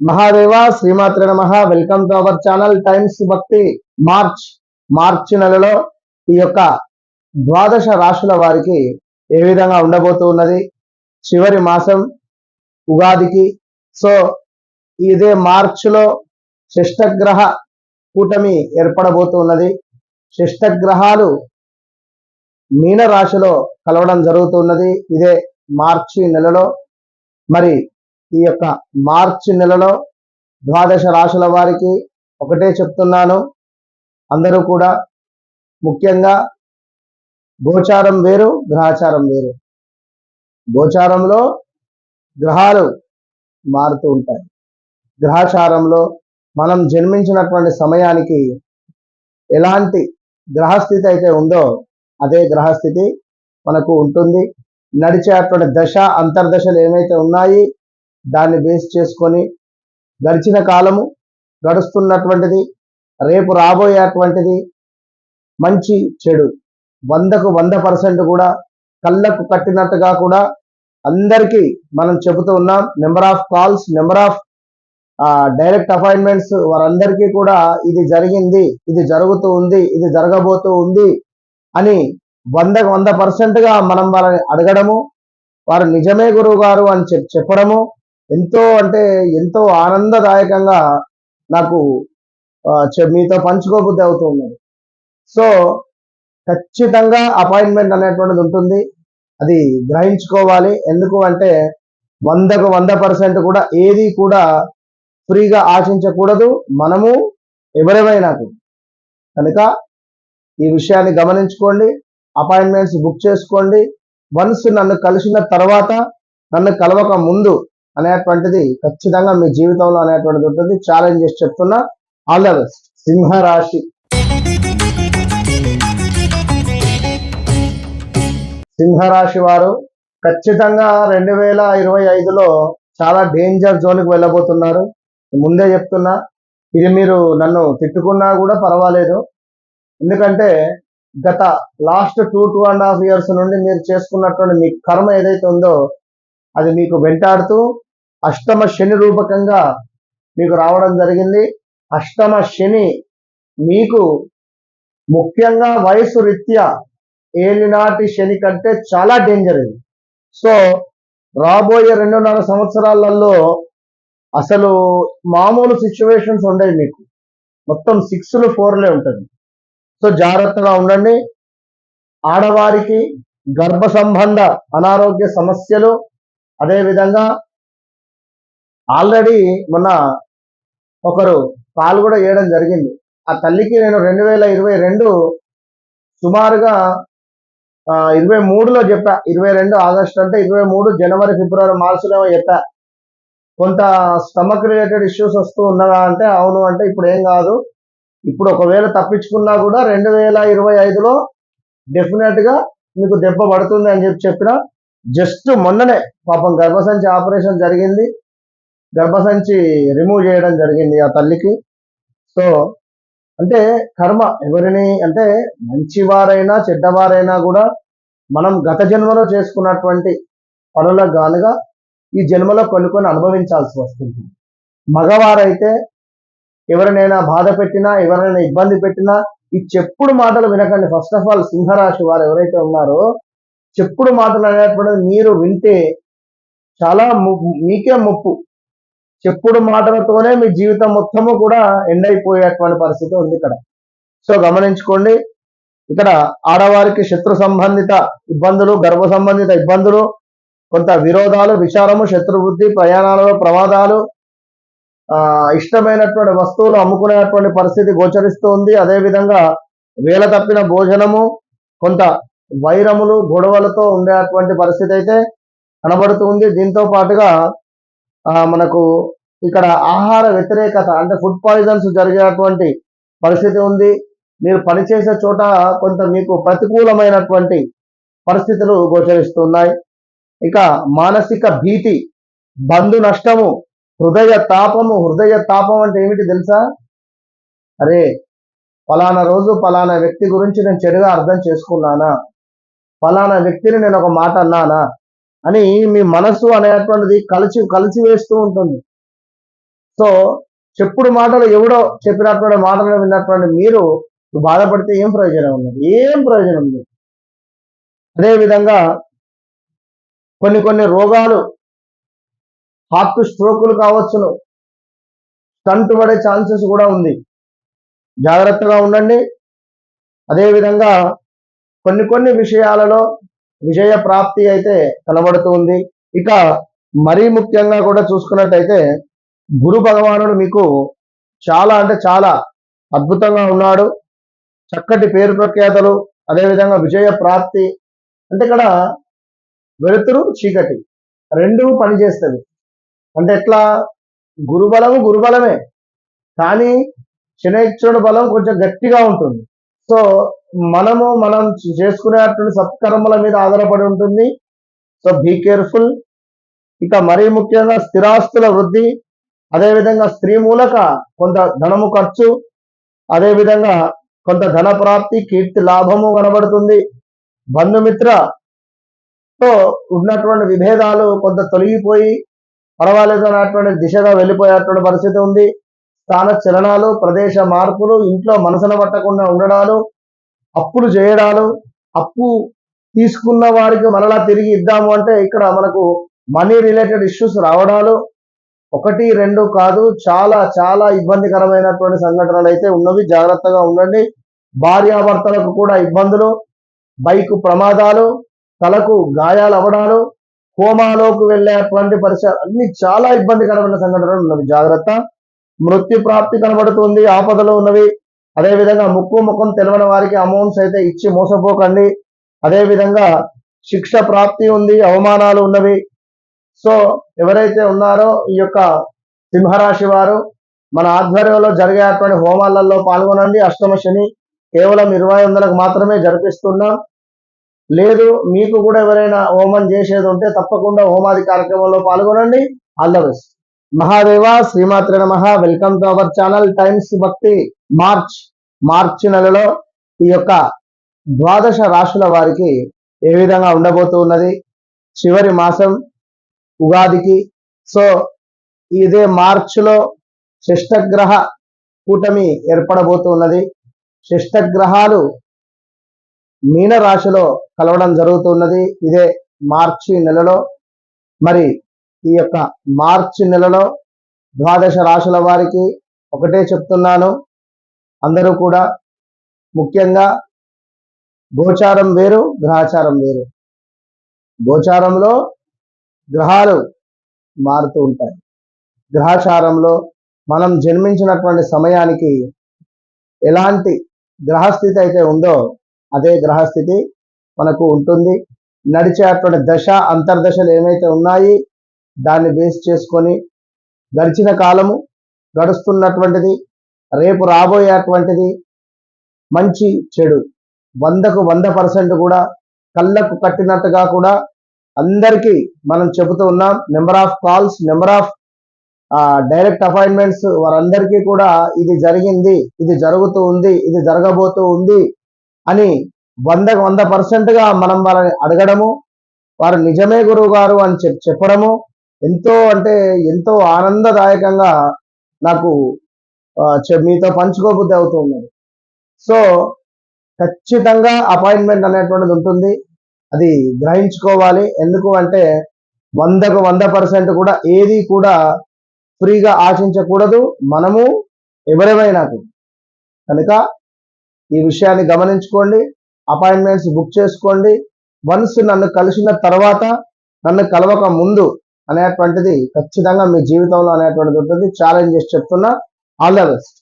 మహాదేవ శ్రీమాత్ర నమ. Welcome to our channel Times Bhakti March మార్చి నెలలో ఈ యొక్క ద్వాదశ రాశుల వారికి ఏ విధంగా ఉండబోతూ ఉన్నది? చివరి మాసం ఉగాదికి. సో ఇదే మార్చిలో శిష్టగ్రహ కూటమి ఏర్పడబోతూ ఉన్నది. శిష్టగ్రహాలు మీన రాశిలో కలవడం జరుగుతున్నది ఇదే మార్చి నెలలో. మరి ఈ యొక్క మార్చి నెలలో ద్వాదశ రాశుల వారికి ఒకటే చెప్తున్నాను. అందరూ కూడా ముఖ్యంగా గోచారం వేరు గ్రహాచారం వేరు. గోచారంలో గ్రహాలు మారుతూ ఉంటాయి. గ్రహాచారంలో మనం జన్మించినటువంటి సమయానికి ఎలాంటి గ్రహస్థితి అయితే ఉందో అదే గ్రహస్థితి మనకు ఉంటుంది. నడిచేటువంటి దశ అంతర్దశలు ఏమైతే ఉన్నాయి దాన్ని బేస్ చేసుకొని గడిచిన కాలము గడుస్తున్నటువంటిది రేపు రాబోయేటువంటిది మంచి చెడు. వందకు వంద పర్సెంట్ కూడా కళ్ళకు కట్టినట్టుగా కూడా అందరికీ మనం చెబుతూ ఉన్నాం. Number of calls number of direct appointments వారందరికీ కూడా ఇది జరిగింది ఇది జరుగుతూ ఉంది ఇది జరగబోతూ ఉంది అని వందకు వంద పర్సెంట్గా మనం వాళ్ళని అడగడము వారు నిజమే గురువు గారు అని చెప్ చెప్పడము ఎంతో అంటే ఎంతో ఆనందదాయకంగా నాకు చె- మీతో పంచుకోబుద్ధి అవుతూ ఉన్నది. సో ఖచ్చితంగా అపాయింట్మెంట్ అనేటువంటిది ఉంటుంది. అది గ్రహించుకోవాలి. ఎందుకు అంటే వందకు వంద పర్సెంట్ కూడా ఏది కూడా ఫ్రీగా ఆశించకూడదు. మనము ఎవరెవరైనా కనుక ఈ విషయాన్ని గమనించుకోండి. అపాయింట్మెంట్స్ బుక్ చేసుకోండి. వన్స్ నన్ను కలిసిన తర్వాత నన్ను కలవక ముందు అనేటువంటిది ఖచ్చితంగా మీ జీవితంలో అనేటువంటిది ఉంటుంది. ఛాలెంజ్ చేసి చెప్తున్నా ఆల్ ద బెస్ట్ సింహరాశి. సింహరాశి వారు ఖచ్చితంగా రెండు వేల ఇరవై ఐదులో చాలా డేంజర్ జోన్కి వెళ్ళబోతున్నారు. ముందే చెప్తున్నా ఇది మీరు నన్ను తిట్టుకున్నా కూడా పర్వాలేదు. ఎందుకంటే గత last two two and half years నుండి మీరు చేసుకున్నటువంటి మీ కర్మ ఏదైతే ఉందో అది మీకు వెంటాడుతూ అష్టమ శని రూపకంగా మీకు రావడం జరిగింది. అష్టమ శని మీకు ముఖ్యంగా వయసు రీత్యా ఏలినాటి శని కంటే చాలా డేంజర్ ఇది. సో రాబోయే రెండున్నర సంవత్సరాలలో అసలు మామూలు సిచ్యువేషన్స్ ఉండేవి మీకు. మొత్తం సిక్స్లు ఫోర్లే ఉంటుంది. సో జాగ్రత్తగా ఉండండి. ఆడవారికి గర్భ సంబంధ అనారోగ్య సమస్యలు అదేవిధంగా ఆల్రెడీ మొన్న ఒకరు కాల్ కూడా వేయడం జరిగింది. ఆ తల్లికి నేను రెండు వేల ఇరవై రెండు సుమారుగా ఇరవై మూడులో చెప్పా. ఇరవై రెండు ఆగస్టు అంటే ఇరవై మూడు జనవరి ఫిబ్రవరి మార్చిలో చెప్పా. కొంత స్టమక్ రిలేటెడ్ ఇష్యూస్ వస్తూ ఉన్నదా అంటే అవును అంటే ఇప్పుడు ఏం కాదు. ఇప్పుడు ఒకవేళ తప్పించుకున్నా కూడా రెండు వేల ఇరవై ఐదులో డెఫినెట్గా మీకు దెబ్బ పడుతుంది అని చెప్పి చెప్పిన జస్ట్ మొన్ననే పాపం గర్భసంచి ఆపరేషన్ జరిగింది. గర్భసంచి రిమూవ్ చేయడం జరిగింది ఆ తల్లికి. సో అంటే కర్మ ఎవరిని అంటే మంచివారైనా చెడ్డవారైనా కూడా మనం గత జన్మలో చేసుకున్నటువంటి పనులకు గానుగా ఈ జన్మలో కొన్ని కొన్ని అనుభవించాల్సి వస్తుంది. మగవారైతే ఎవరినైనా బాధ పెట్టినా ఎవరినైనా ఇబ్బంది పెట్టినా ఈ చెప్పుడు మాటలు వినకండి. ఫస్ట్ ఆఫ్ ఆల్ సింహరాశి వారు ఎవరైతే ఉన్నారో చెప్పుడు మాటలు అనేటువంటిది మీరు వింటే చాలా ము- మీకే ముప్పు. చెప్పుడు మాటలతోనే మీ జీవితం మొత్తము కూడా ఎండ్ అయిపోయేటువంటి పరిస్థితి ఉంది ఇక్కడ. సో గమనించుకోండి ఇక్కడ ఆడవారికి శత్రు సంబంధిత ఇబ్బందులు గర్భ సంబంధిత ఇబ్బందులు కొంత విరోధాలు విచారము శత్రుబుద్ధి ప్రయాణాలలో ప్రమాదాలు ఆ ఇష్టమైనటువంటి వస్తువులు అమ్ముకునేటువంటి పరిస్థితి గోచరిస్తుంది అదేవిధంగా వేల తప్పిన భోజనము కొంత వైరములు గొడవలతో ఉండేటువంటి పరిస్థితి అయితే కనబడుతుంది దీంతో పాటుగా మనకు ఇక్కడ ఆహార వ్యతిరేకత అంటే ఫుడ్ పాయిజన్స్ జరిగేటువంటి పరిస్థితి ఉంది. మీరు పనిచేసే చోట కొంత మీకు ప్రతికూలమైనటువంటి పరిస్థితులు గోచరిస్తున్నాయి. ఇక మానసిక భీతి బంధు నష్టము హృదయ తాపము హృదయ తాపం అంటే ఏమిటి తెలుసా? అరే ఫలానా రోజు ఫలానా వ్యక్తి గురించి నేను చెడుగా అర్థం చేసుకున్నానా? ఫలానా వ్యక్తిని నేను ఒక మాట అన్నానా? అని మీ మనస్సు అనేటువంటిది కలిసి కలిసి వేస్తూ ఉంటుంది. సో చెప్పుడు మాటలు ఎవడో చెప్పినటువంటి మాటలు విన్నటువంటి మీరు బాధపడితే ఏం ప్రయోజనం ఉన్నది? ఏం ప్రయోజనం ఉంది అదేవిధంగా కొన్ని కొన్ని రోగాలు హార్ట్ స్ట్రోకులు కావచ్చును. స్టంట్ పడే ఛాన్సెస్ కూడా ఉంది. జాగ్రత్తగా ఉండండి. అదేవిధంగా కొన్ని కొన్ని విషయాలలో విజయ ప్రాప్తి అయితే కనబడుతుంది. ఇక మరీ ముఖ్యంగా కూడా చూసుకున్నట్టయితే గురు భగవానుడు మీకు చాలా అంటే చాలా అద్భుతంగా ఉన్నాడు. చక్కటి పేరు ప్రఖ్యాతలు అదేవిధంగా విజయ ప్రాప్తి. అంటే ఇక్కడ వెలుతురు చీకటి రెండు పనిచేస్తుంది అంటే ఎట్లా? గురుబలము గురుబలమే. కానీ శనేశ్వరుడు బలం కొంచెం గట్టిగా ఉంటుంది. సో మనము మనం చేసుకునేటువంటి సత్కర్మల మీద ఆధారపడి ఉంటుంది. సో బీ కేర్ఫుల్ ఇక మరీ ముఖ్యంగా స్థిరాస్తుల వృద్ధి అదేవిధంగా స్త్రీ మూలక కొంత ధనము ఖర్చు అదేవిధంగా కొంత ధన ప్రాప్తి కీర్తి లాభము కనబడుతుంది. బంధుమిత్రతో ఉన్నటువంటి విభేదాలు కొంత తొలగిపోయి పర్వాలేదు అన్నటువంటి దిశగా వెళ్ళిపోయేటువంటి పరిస్థితి ఉంది. స్థాన చలనాలు ప్రదేశ మార్పులు ఇంట్లో మనసున పట్టకుండా ఉండడాలు అప్పులు చేయడాలు అప్పు తీసుకున్న వారికి మరలా తిరిగి ఇద్దాము అంటే ఇక్కడ మనకు మనీ రిలేటెడ్ ఇష్యూస్ రావడాలు. ఒకటి రెండు కాదు చాలా చాలా ఇబ్బందికరమైనటువంటి సంఘటనలు అయితే ఉన్నవి. జాగ్రత్తగా ఉండండి. భార్యాభర్తలకు కూడా ఇబ్బందులు బైక్ ప్రమాదాలు తలకు గాయాలు అవ్వడాలు కోమాలోకి వెళ్ళేటువంటి పరిసరాలు అన్ని చాలా ఇబ్బందికరమైన సంఘటనలు ఉన్నవి. జాగ్రత్త. మృత్యు ప్రాప్తి కనబడుతుంది. ఆపదలు ఉన్నవి. అదేవిధంగా ముక్కు ముఖం తెలవని వారికి అమౌంట్స్ అయితే ఇచ్చి మోసపోకండి. అదేవిధంగా శిక్ష ప్రాప్తి ఉంది. అవమానాలు ఉన్నవి. సో ఎవరైతే ఉన్నారో ఈ యొక్క సింహరాశి వారు మన ఆధ్వర్యంలో జరిగేటువంటి హోమాలలో పాల్గొనండి. అష్టమ శని కేవలం ఇరవై వందలకు మాత్రమే జరిపిస్తున్నాం. లేదు మీకు కూడా ఎవరైనా హోమం చేసేది ఉంటే తప్పకుండా హోమాది కార్యక్రమంలో పాల్గొనండి. All the best. మహాదేవ శ్రీమాత్ర నమ. Welcome to our channel Times Bhakti March మార్చి నెలలో ఈ యొక్క ద్వాదశ రాశుల వారికి ఏ విధంగా ఉండబోతూ ఉన్నది? చివరి మాసం ఉగాదికి. సో ఇదే మార్చిలో శిష్టగ్రహ కూటమి ఏర్పడబోతూ ఉన్నది. శిష్టగ్రహాలు మీన రాశిలో కలవడం జరుగుతున్నది ఇదే మార్చి నెలలో. మరి ఈ యొక్క మార్చి నెలలో ద్వాదశ రాశుల వారికి ఒకటే చెప్తున్నాను. అందరూ కూడా ముఖ్యంగా గోచారం వేరు గ్రహాచారం వేరు. గోచారంలో గ్రహాలు మారుతూ ఉంటాయి. గ్రహాచారంలో మనం జన్మించినటువంటి సమయానికి ఎలాంటి గ్రహస్థితి అయితే ఉందో అదే గ్రహస్థితి మనకు ఉంటుంది. నడిచేటువంటి దశ అంతర్దశలు ఏమైతే ఉన్నాయి దాన్ని బేస్ చేసుకొని గడిచిన కాలము గడుస్తున్నటువంటిది రేపు రాబోయేటువంటిది మంచి చెడు. వందకు వంద పర్సెంట్ కూడా కళ్ళకు కట్టినట్టుగా కూడా అందరికీ మనం చెబుతూ ఉన్నాం. Number of calls number of direct appointments వారందరికీ కూడా ఇది జరిగింది ఇది జరుగుతూ ఉంది ఇది జరగబోతూ ఉంది అని వందకు వంద పర్సెంట్గా మనం వాళ్ళని అడగడము వారు నిజమే గురువు గారు అని చెప్పడము ఎంతో అంటే ఎంతో ఆనందదాయకంగా నాకు చె- మీతో పంచుకోబుద్ధి అవుతుంది సో ఖచ్చితంగా అపాయింట్మెంట్ అనేటువంటిది ఉంటుంది. అది గ్రహించుకోవాలి. ఎందుకు అంటే వందకు వంద పర్సెంట్ కూడా ఏది కూడా ఫ్రీగా ఆశించకూడదు. మనము ఎవరెవరైనా కనుక ఈ విషయాన్ని గమనించుకోండి. అపాయింట్మెంట్స్ బుక్ చేసుకోండి. వన్స్ నన్ను కలిసిన తర్వాత నన్ను కలవక ముందు అనేటువంటిది ఖచ్చితంగా మీ జీవితంలో అనేటువంటిది ఉంటుంది. ఛాలెంజ్ చేసి చెప్తున్నా. All the best